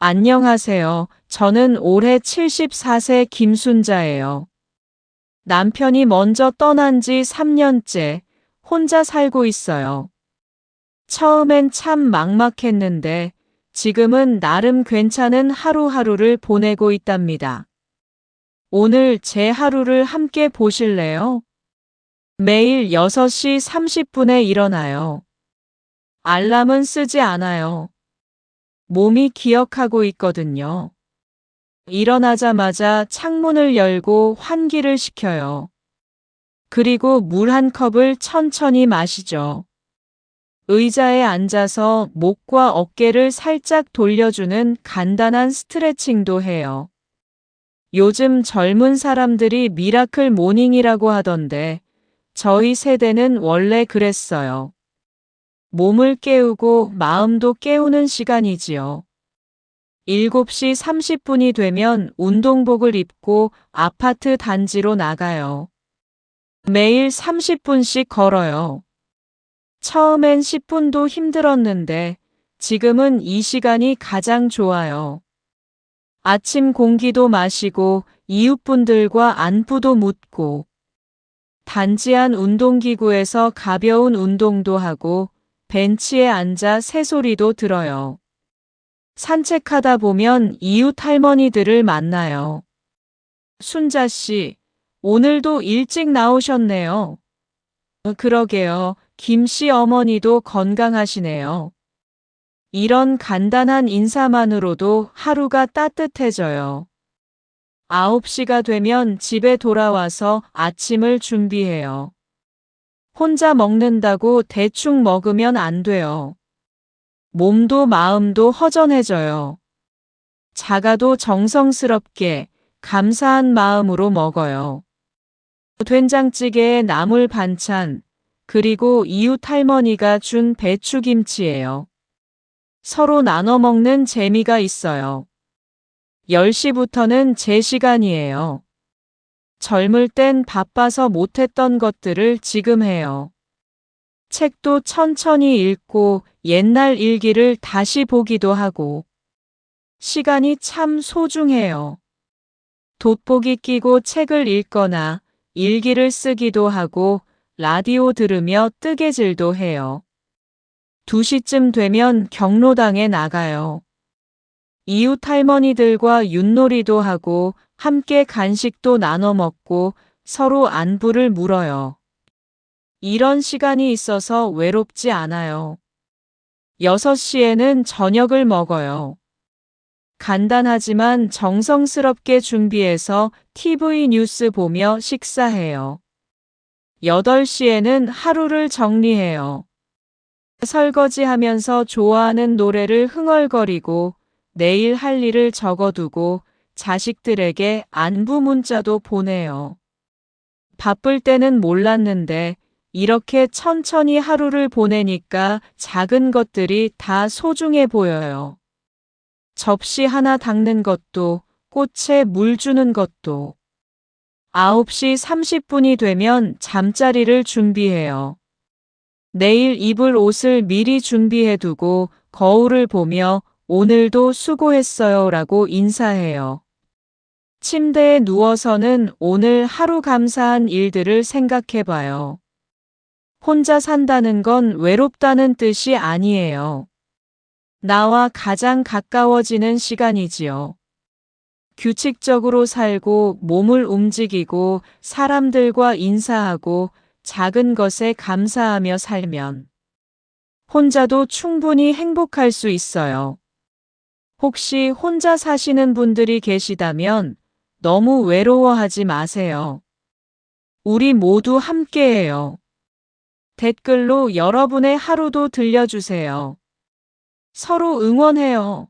안녕하세요. 저는 올해 74세 김순자예요. 남편이 먼저 떠난 지 3년째 혼자 살고 있어요. 처음엔 참 막막했는데 지금은 나름 괜찮은 하루하루를 보내고 있답니다. 오늘 제 하루를 함께 보실래요? 매일 6시 30분에 일어나요. 알람은 쓰지 않아요. 몸이 기억하고 있거든요. 일어나자마자 창문을 열고 환기를 시켜요. 그리고 물 한 컵을 천천히 마시죠. 의자에 앉아서 목과 어깨를 살짝 돌려주는 간단한 스트레칭도 해요. 요즘 젊은 사람들이 미라클 모닝이라고 하던데 저희 세대는 원래 그랬어요. 몸을 깨우고 마음도 깨우는 시간이지요. 7시 30분이 되면 운동복을 입고 아파트 단지로 나가요. 매일 30분씩 걸어요. 처음엔 10분도 힘들었는데 지금은 이 시간이 가장 좋아요. 아침 공기도 마시고 이웃분들과 안부도 묻고 단지 안 운동기구에서 가벼운 운동도 하고 벤치에 앉아 새소리도 들어요. 산책하다 보면 이웃 할머니들을 만나요. 순자 씨, 오늘도 일찍 나오셨네요. 어, 그러게요. 김 씨 어머니도 건강하시네요. 이런 간단한 인사만으로도 하루가 따뜻해져요. 9시가 되면 집에 돌아와서 아침을 준비해요. 혼자 먹는다고 대충 먹으면 안 돼요. 몸도 마음도 허전해져요. 작아도 정성스럽게 감사한 마음으로 먹어요. 된장찌개에 나물 반찬, 그리고 이웃 할머니가 준 배추김치예요. 서로 나눠 먹는 재미가 있어요. 10시부터는 제 시간이에요. 젊을 땐 바빠서 못했던 것들을 지금 해요. 책도 천천히 읽고 옛날 일기를 다시 보기도 하고 시간이 참 소중해요. 돋보기 끼고 책을 읽거나 일기를 쓰기도 하고 라디오 들으며 뜨개질도 해요. 2시쯤 되면 경로당에 나가요. 이웃 할머니들과 윷놀이도 하고 함께 간식도 나눠 먹고 서로 안부를 물어요. 이런 시간이 있어서 외롭지 않아요. 6시에는 저녁을 먹어요. 간단하지만 정성스럽게 준비해서 TV 뉴스 보며 식사해요. 8시에는 하루를 정리해요. 설거지 하면서 좋아하는 노래를 흥얼거리고 내일 할 일을 적어두고 자식들에게 안부 문자도 보내요. 바쁠 때는 몰랐는데 이렇게 천천히 하루를 보내니까 작은 것들이 다 소중해 보여요. 접시 하나 닦는 것도, 꽃에 물 주는 것도. 9시 30분이 되면 잠자리를 준비해요. 내일 입을 옷을 미리 준비해 두고 거울을 보며 오늘도 수고했어요 라고 인사해요. 침대에 누워서는 오늘 하루 감사한 일들을 생각해 봐요. 혼자 산다는 건 외롭다는 뜻이 아니에요. 나와 가장 가까워지는 시간이지요. 규칙적으로 살고 몸을 움직이고 사람들과 인사하고 작은 것에 감사하며 살면 혼자도 충분히 행복할 수 있어요. 혹시 혼자 사시는 분들이 계시다면 너무 외로워하지 마세요. 우리 모두 함께해요. 댓글로 여러분의 하루도 들려주세요. 서로 응원해요.